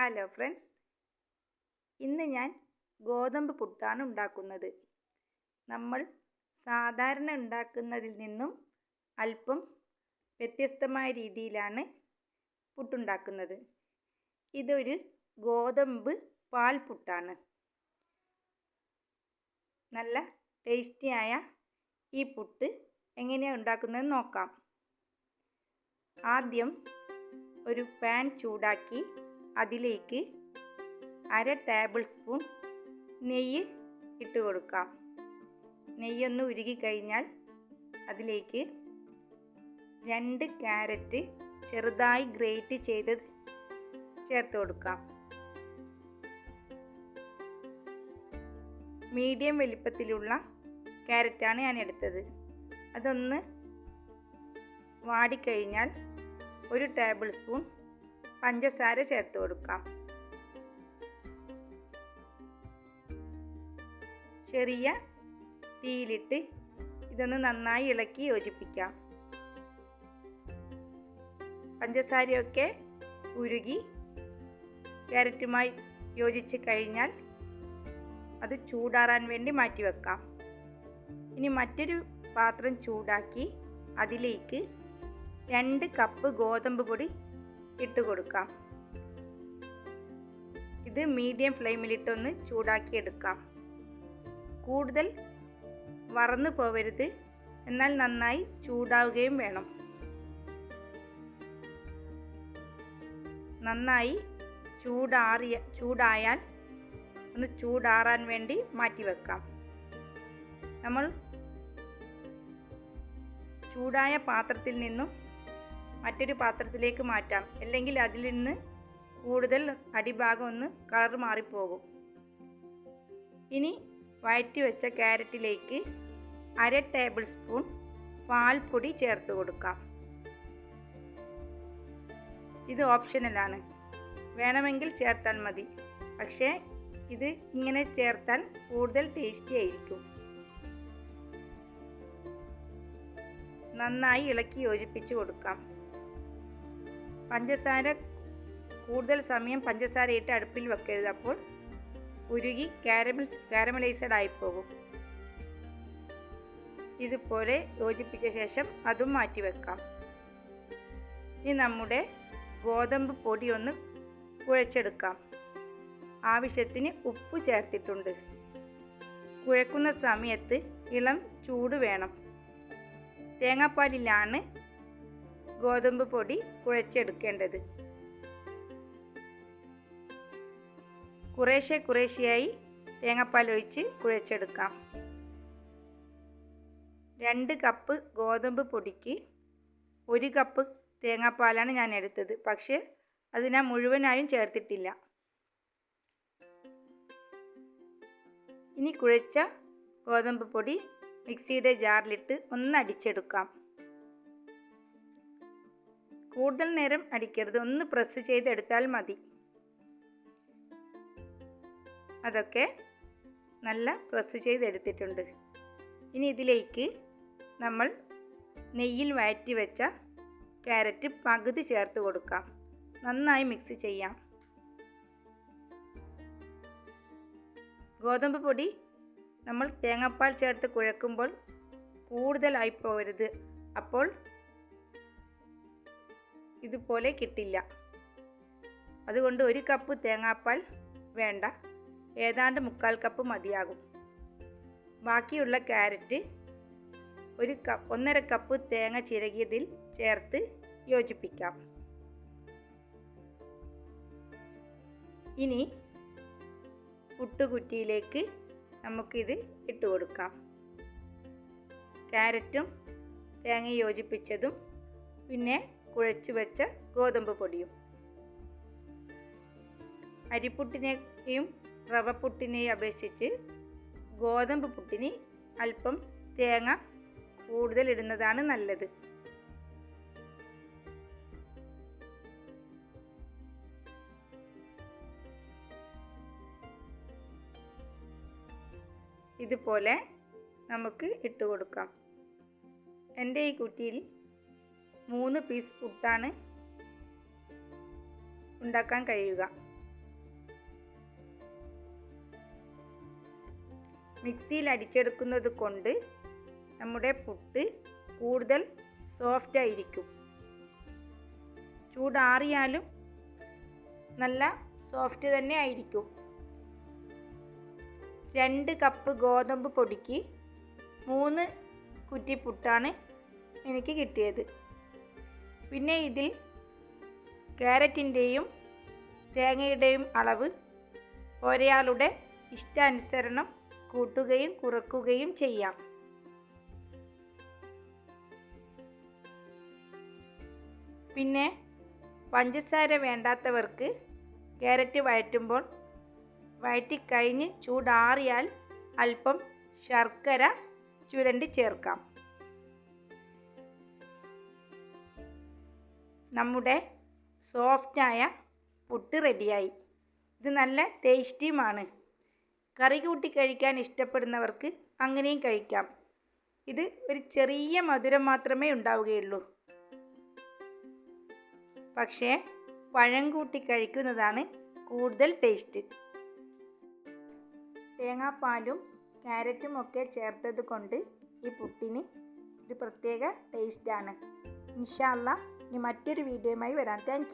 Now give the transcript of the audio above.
Hello friends ഇന്ന് ഞാൻ ഗോതമ്പ് പുട്ടാണ് ഉണ്ടാക്കുന്നത്. നമ്മൾ സാധാരണ ഉണ്ടാക്കുന്നതിൽ നിന്നും അല്പം വ്യത്യസ്തമായ രീതിയിലാണ് പുട്ടുണ്ടാക്കുന്നത്. ഇതൊരു ഗോതമ്പ് പാൽ പുട്ടാണ്. നല്ല ടേസ്റ്റിയായ ഈ പുട്ട് എങ്ങനെയാണ് ഉണ്ടാക്കുന്നത് നോക്കാം. ആദ്യം ഒരു പാൻ ചൂടാക്കി അതിലേക്ക് അര ടേബിൾ സ്പൂൺ നെയ്യ് ഇട്ട് കൊടുക്കാം. നെയ്യൊന്ന് ഉരുകി കഴിഞ്ഞാൽ അതിലേക്ക് രണ്ട് ക്യാരറ്റ് ചെറുതായി ഗ്രേറ്റ് ചെയ്തത് ചേർത്ത് കൊടുക്കാം. മീഡിയം വലിപ്പത്തിലുള്ള ക്യാരറ്റാണ് ഞാൻ എടുത്തത്. അതൊന്ന് വാടിക്കഴിഞ്ഞാൽ ഒരു ടേബിൾ സ്പൂൺ പഞ്ചസാര ചേർത്ത് കൊടുക്കാം. ചെറിയ തീയിലിട്ട് ഇതൊന്ന് നന്നായി ഇളക്കി യോജിപ്പിക്കാം. പഞ്ചസാരയൊക്കെ ഉരുകി ക്യാരറ്റുമായി യോജിച്ച് കഴിഞ്ഞാൽ അത് ചൂടാറാൻ വേണ്ടി മാറ്റി വെക്കാം. ഇനി മറ്റൊരു പാത്രം ചൂടാക്കി അതിലേക്ക് രണ്ട് കപ്പ് ഗോതമ്പ് പൊടി ഇട്ട് കൊടുക്കാം. ഇത് മീഡിയം ഫ്ലെയിമിലിട്ടൊന്ന് ചൂടാക്കിയെടുക്കാം കൂടുതൽ വറന്നു പോവരുത്. എന്നാൽ നന്നായി ചൂടാവുകയും വേണം. നന്നായി ചൂടാറിയ ചൂടായാൽ ഒന്ന് ചൂടാറാൻ വേണ്ടി മാറ്റി വെക്കാം. നമ്മൾ ചൂടായ പാത്രത്തിൽ നിന്നും മറ്റൊരു പാത്രത്തിലേക്ക് മാറ്റാം. അല്ലെങ്കിൽ അതിൽ നിന്ന് കൂടുതൽ അടിഭാഗം ഒന്ന് കളർ മാറിപ്പോകും. ഇനി വയറ്റി വെച്ച ക്യാരറ്റിലേക്ക് അര ടേബിൾ സ്പൂൺ പാൽപ്പൊടി ചേർത്ത് കൊടുക്കാം. ഇത് ഓപ്ഷനലാണ് വേണമെങ്കിൽ ചേർത്താൽ മതി. പക്ഷേ ഇത് ഇങ്ങനെ ചേർത്താൽ കൂടുതൽ ടേസ്റ്റി ആയിരിക്കും. നന്നായി ഇളക്കി യോജിപ്പിച്ച് കൊടുക്കാം. പഞ്ചസാര കൂടുതൽ സമയം പഞ്ചസാര ഇട്ട് അടുപ്പിൽ വെക്കരുത്. അപ്പോൾ ഉരുകി കാരമൽ കാരമലൈസഡ് ആയിപ്പോകും. ഇതുപോലെ യോജിപ്പിച്ച ശേഷം അതും മാറ്റി വെക്കാം. ഇനി നമ്മുടെ ഗോതമ്പ് പൊടി ഒന്ന് കുഴച്ചെടുക്കാം. ആവശ്യത്തിന് ഉപ്പ് ചേർത്തിട്ടുണ്ട്. കുഴക്കുന്ന സമയത്ത് ഇളം ചൂട് വേണം. തേങ്ങാപ്പാലിലാണ് ഗോതമ്പ് പൊടി കുഴച്ചെടുക്കേണ്ടത്. കുറേശ്ശെ കുറേശ്ശെയായി തേങ്ങാപ്പാൽ ഒഴിച്ച് കുഴച്ചെടുക്കാം. രണ്ട് കപ്പ് ഗോതമ്പ് പൊടിക്ക് ഒരു കപ്പ് തേങ്ങാപ്പാലാണ് ഞാൻ എടുത്തത്. പക്ഷേ അത് ഞാൻ മുഴുവനായും ചേർത്തിട്ടില്ല. ഇനി കുഴച്ച ഗോതമ്പ് പൊടി മിക്സിയുടെ ജാറിലിട്ട് ഒന്ന് അടിച്ചെടുക്കാം. കൂടുതൽ നേരം അടിക്കരുത്. ഒന്ന് പ്രസ് ചെയ്തെടുത്താൽ മതി. അതൊക്കെ നല്ല പ്രസ് ചെയ്തെടുത്തിട്ടുണ്ട് ഇനി ഇതിലേക്ക് നമ്മൾ നെയ്യിൽ വഴറ്റി വെച്ച ക്യാരറ്റ് പകുതി ചേർത്ത് കൊടുക്കാം. നന്നായി മിക്സ് ചെയ്യാം. ഗോതമ്പ് പൊടി നമ്മൾ തേങ്ങാപ്പാൽ ചേർത്ത് കുഴക്കുമ്പോൾ കൂടുതലായി പോകരുത് അപ്പോൾ ഇതുപോലെ കിട്ടില്ല. അതുകൊണ്ട് ഒരു കപ്പ് തേങ്ങാപ്പാൽ വേണ്ട. ഏതാണ്ട് മുക്കാൽ കപ്പ് മതിയാകും. ബാക്കിയുള്ള ക്യാരറ്റ് ഒരു കപ്പ് ഒന്നര കപ്പ് തേങ്ങ ചിരകിയതിൽ ചേർത്ത് യോജിപ്പിക്കാം. ഇനി പുട്ടുകുറ്റിയിലേക്ക് നമുക്കിത് ഇട്ട് കൊടുക്കാം. ക്യാരറ്റും തേങ്ങ യോജിപ്പിച്ചതും പിന്നെ കുഴച്ചു വെച്ച ഗോതമ്പ് പൊടിയും. അരിപ്പുട്ടിനെയും റവപ്പുട്ടിനെയും അപേക്ഷിച്ച് ഗോതമ്പ് പുട്ടിന് അല്പം തേങ്ങ കൂടുതൽ ഇടുന്നതാണ് നല്ലത്. ഇതുപോലെ നമുക്ക് ഇട്ട് കൊടുക്കാം. എന്റെ ഈ കുറ്റിയിൽ മൂന്ന് പീസ് പുട്ടാണ് ഉണ്ടാക്കാൻ കഴിയുക. മിക്സിയിൽ അടിച്ചെടുക്കുന്നത് കൊണ്ട് നമ്മുടെ പുട്ട് കൂടുതൽ സോഫ്റ്റ് ആയിരിക്കും. ചൂടാറിയാലും നല്ല സോഫ്റ്റ് തന്നെ ആയിരിക്കും. രണ്ട് കപ്പ് ഗോതമ്പ് പൊടിക്ക് മൂന്ന് കുറ്റി പുട്ടാണ് എനിക്ക് കിട്ടിയത്. പിന്നെ ഇതിൽ ക്യാരറ്റിന്റെയും തേങ്ങയുടെയും അളവ് ഒരാളുടെ ഇഷ്ടാനുസരണം കൂട്ടുകയും കുറക്കുകയും ചെയ്യാം. പിന്നെ പഞ്ചസാര വേണ്ടാത്തവർക്ക് ക്യാരറ്റ് വഴറ്റുമ്പോൾ വഴറ്റിക്കഴിഞ്ഞ് ചൂടാറിയാൽ അല്പം ശർക്കര ചുരണ്ടി ചേർക്കാം. നമ്മുടെ സോഫ്റ്റായ പുട്ട് റെഡിയായി. ഇത് നല്ല ടേസ്റ്റിയുമാണ്. കറി കൂട്ടി കഴിക്കാൻ ഇഷ്ടപ്പെടുന്നവർക്ക് അങ്ങനെയും കഴിക്കാം. ഇത് ഒരു ചെറിയ മധുരം മാത്രമേ ഉണ്ടാവുകയുള്ളൂ. പക്ഷേ പഴം കൂട്ടി കഴിക്കുന്നതാണ് കൂടുതൽ ടേസ്റ്റ്. തേങ്ങാപ്പാലും ക്യാരറ്റും ഒക്കെ ചേർത്തത് കൊണ്ട് ഈ പുട്ടിന് ഒരു പ്രത്യേക ടേസ്റ്റാണ്. ഇൻഷാല്ല ഇനി മറ്റൊരു വീഡിയോയുമായി വരാം. താങ്ക്